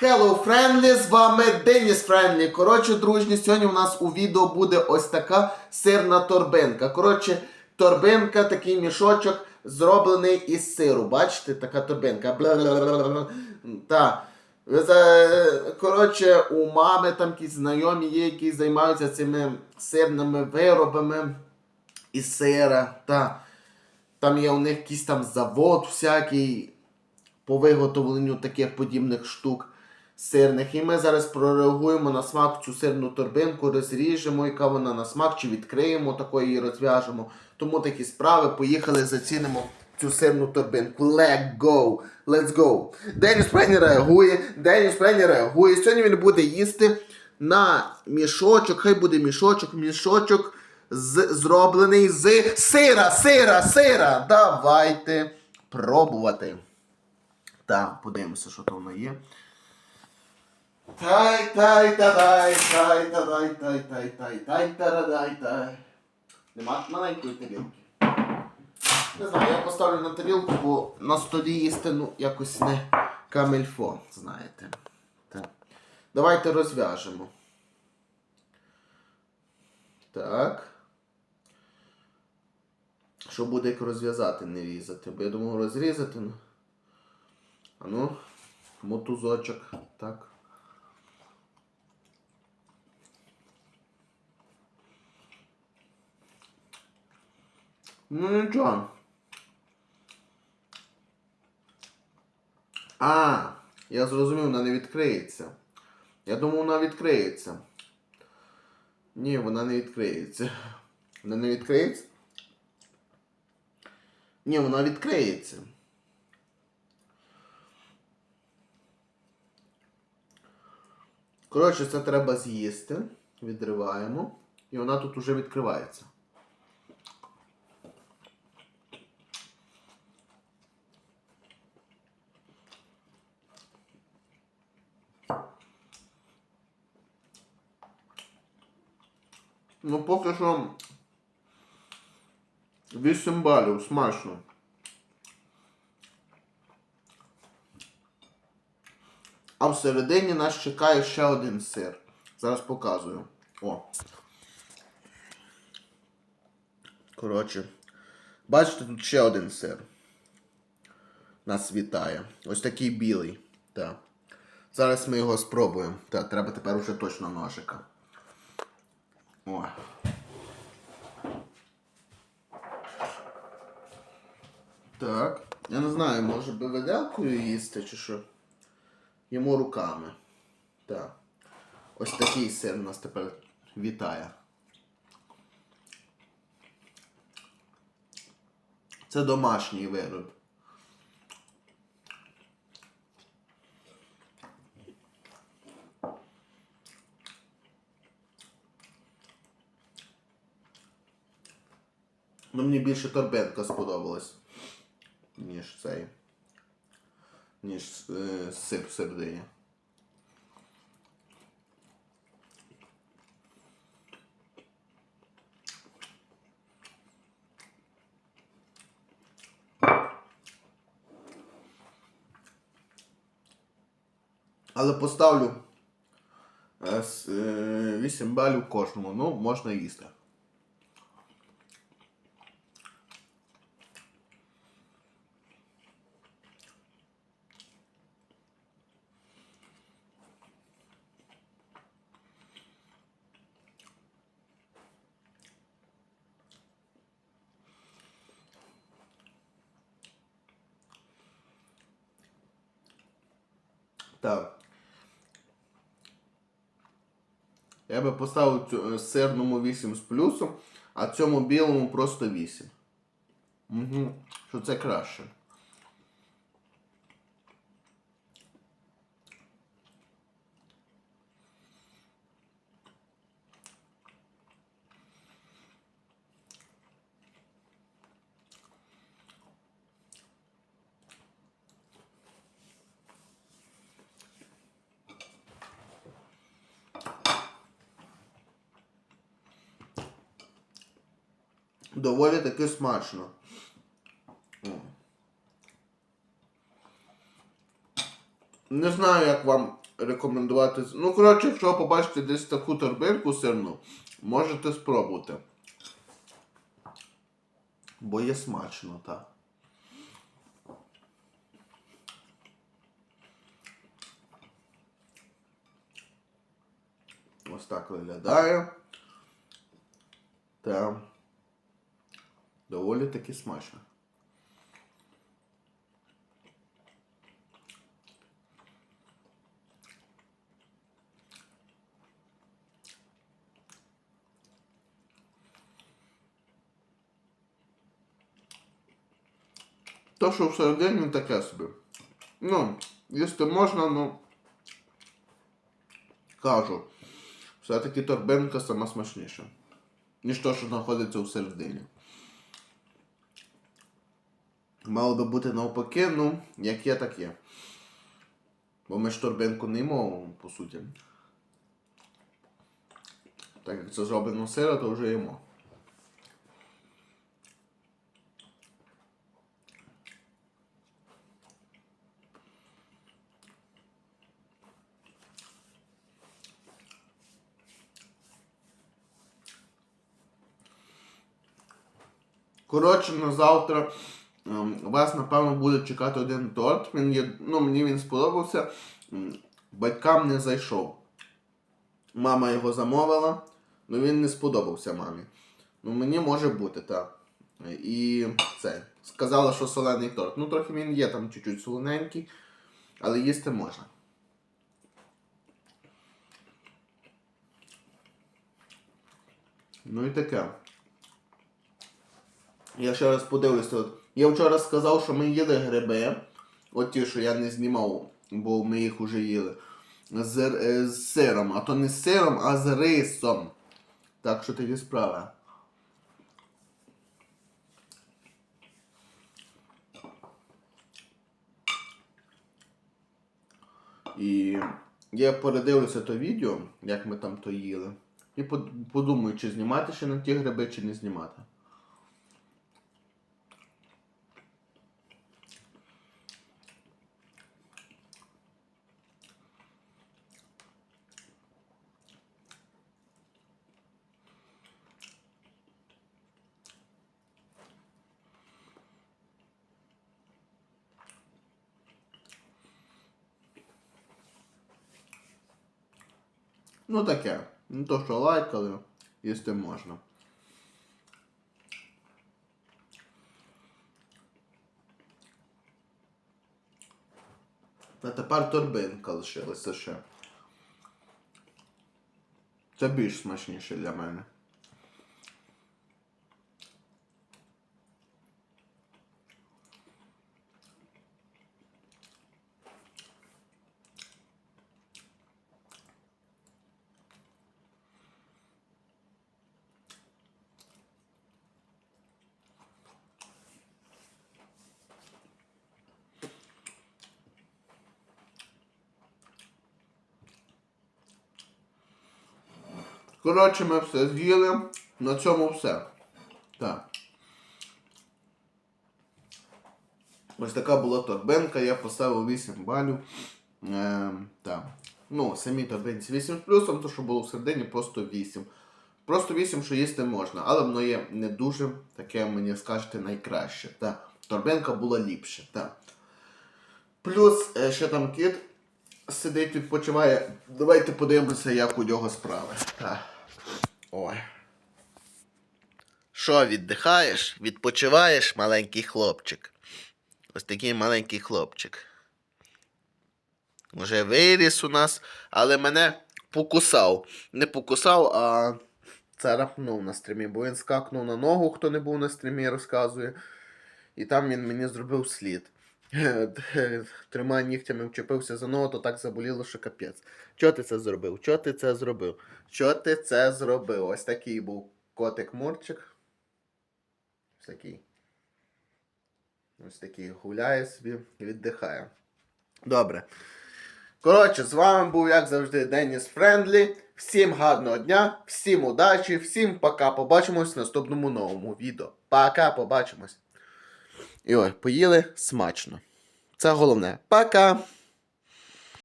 Hello, Friendly, з вами Деніс Friendly. Коротше, дружні, сьогодні у нас у відео буде ось така сирна торбинка. Коротше, торбинка, такий мішочок, зроблений із сиру. Бачите, така торбинка. Та. Коротше, у мами там якісь знайомі є, які займаються цими сирними виробами із сира. Та. Там є у них якийсь там завод всякий по виготовленню таких подібних штук сирних. І ми зараз прореагуємо на смак цю сирну торбинку, розріжемо, яка вона на смак, чи відкриємо такої і розв'яжемо. Тому такі справи. Поїхали, зацінимо цю сирну торбинку. Let's go! Let's go! Деніс Прені реагує, Деніс Прені реагує. Сьогодні він буде їсти на мішочок, хай буде мішочок, мішочок з, зроблений з сира, сира, сира. Давайте пробувати. Так, подивимося, що там воно є. Тай, тай, та дай, тай, та дай, тай, тай, тай, тай, тарадай, тай. Нема маленької тарілки. Не знаю, я поставлю на тарілку, бо на столі їсти, ну, якось не камельфо, знаєте. Так. Давайте розв'яжемо. Так. Що буде як розв'язати, не різати? Бо я думав розрізати, ну. А ну, мотузочок. Так. Ну нічого. А, я зрозумів, вона не відкриється. Я думав, вона відкриється. Ні, вона не відкриється. Вона не відкриється? Ні, вона відкриється. Коротше, це треба з'їсти. Відриваємо. І вона тут уже відкривається. Ну, поки що 8 балів, смачно. А всередині нас чекає ще один сир. Зараз показую. О. Коротше. Бачите, тут ще один сир. Нас вітає. Ось такий білий. Так. Зараз ми його спробуємо. Так, треба тепер уже точно ножика. О. Так. Я не знаю, може би виделкою їсти чи що. Йому руками. Так. Ось такий сир нас тепер вітає. Це домашній вироб. Ну, мені більше торбинка сподобалась, ніж цей. Ніж е, сир всередині. Але поставлю е, е, 8 балів кожному. Ну, можна їсти. Так. Я би поставив е, сирному 8 з плюсом, а цьому білому просто 8. Угу. Що це краще. Доволі таки смачно. Не знаю, як вам рекомендувати. Ну, коротше, якщо побачите десь таку торбинку сирну, можете спробувати. Бо є смачно, так. Ось так виглядає. Та доволі таки смачно. То, що всередині таке собі. Ну, їсти можна, ну кажу, все-таки торбинка сама смачніша, ніж то, що знаходиться всередині. Мало би бути навпаки, ну, як є, так є. Бо ми ж торбинку не їмо, по суті. Так як це зроблено сира, то вже їмо. Коротше, на завтра вас, напевно, буде чекати один торт. Він є, ну, мені він сподобався. Батькам не зайшов. Мама його замовила, але він не сподобався мамі. Ну, мені може бути, так. І це. Сказала, що солений торт. Ну, трохи він є там чуть-чуть солоненький, але їсти можна. Ну і таке. Я ще раз подивлюся. Я вчора сказав, що ми їли гриби. От ті, що я не знімав, бо ми їх вже їли. З, е, з сиром. А то не з сиром, а з рисом. Так що такі справи. І я передивлюся то відео, як ми там то їли. І подумаю, чи знімати ще на ті гриби, чи не знімати. Ну таке. Не то, що лайкали, їсти можна. А тепер торбинка лишилася ще. Це більш смачніше для мене. Коротше, ми все з'їли. На цьому все. Так. Ось така була торбинка, я поставив 8 балів. Е, так. Ну, самі торбинці 8 з плюсом, то що було всередині, просто 8. Просто 8, що їсти можна, але воно є не дуже таке, мені скажете, найкраще. Так. Торбинка була ліпше. Так. Плюс е, ще там кіт сидить, відпочиває. Давайте подивимося, як у нього справи. Так. Ой. Що, віддихаєш? Відпочиваєш, маленький хлопчик? Ось такий маленький хлопчик. Уже виріс у нас, але мене покусав. Не покусав, а царапнув на стрімі, бо він скакнув на ногу, хто не був на стрімі, розказує. І там він мені зробив слід. Трьома нігтями вчепився за ногу, то так заболіло, що капець. Чого ти це зробив? Чого ти це зробив? Чого ти це зробив? Ось такий був котик Мурчик. Ось такий. Ось такий гуляє собі і віддихає. Добре. Коротше, з вами був, як завжди, Деніс Френдлі. Всім гарного дня, всім удачі, всім пока. Побачимось в наступному новому відео. Пока, побачимось. І ой, поїли смачно. Це головне. Пока!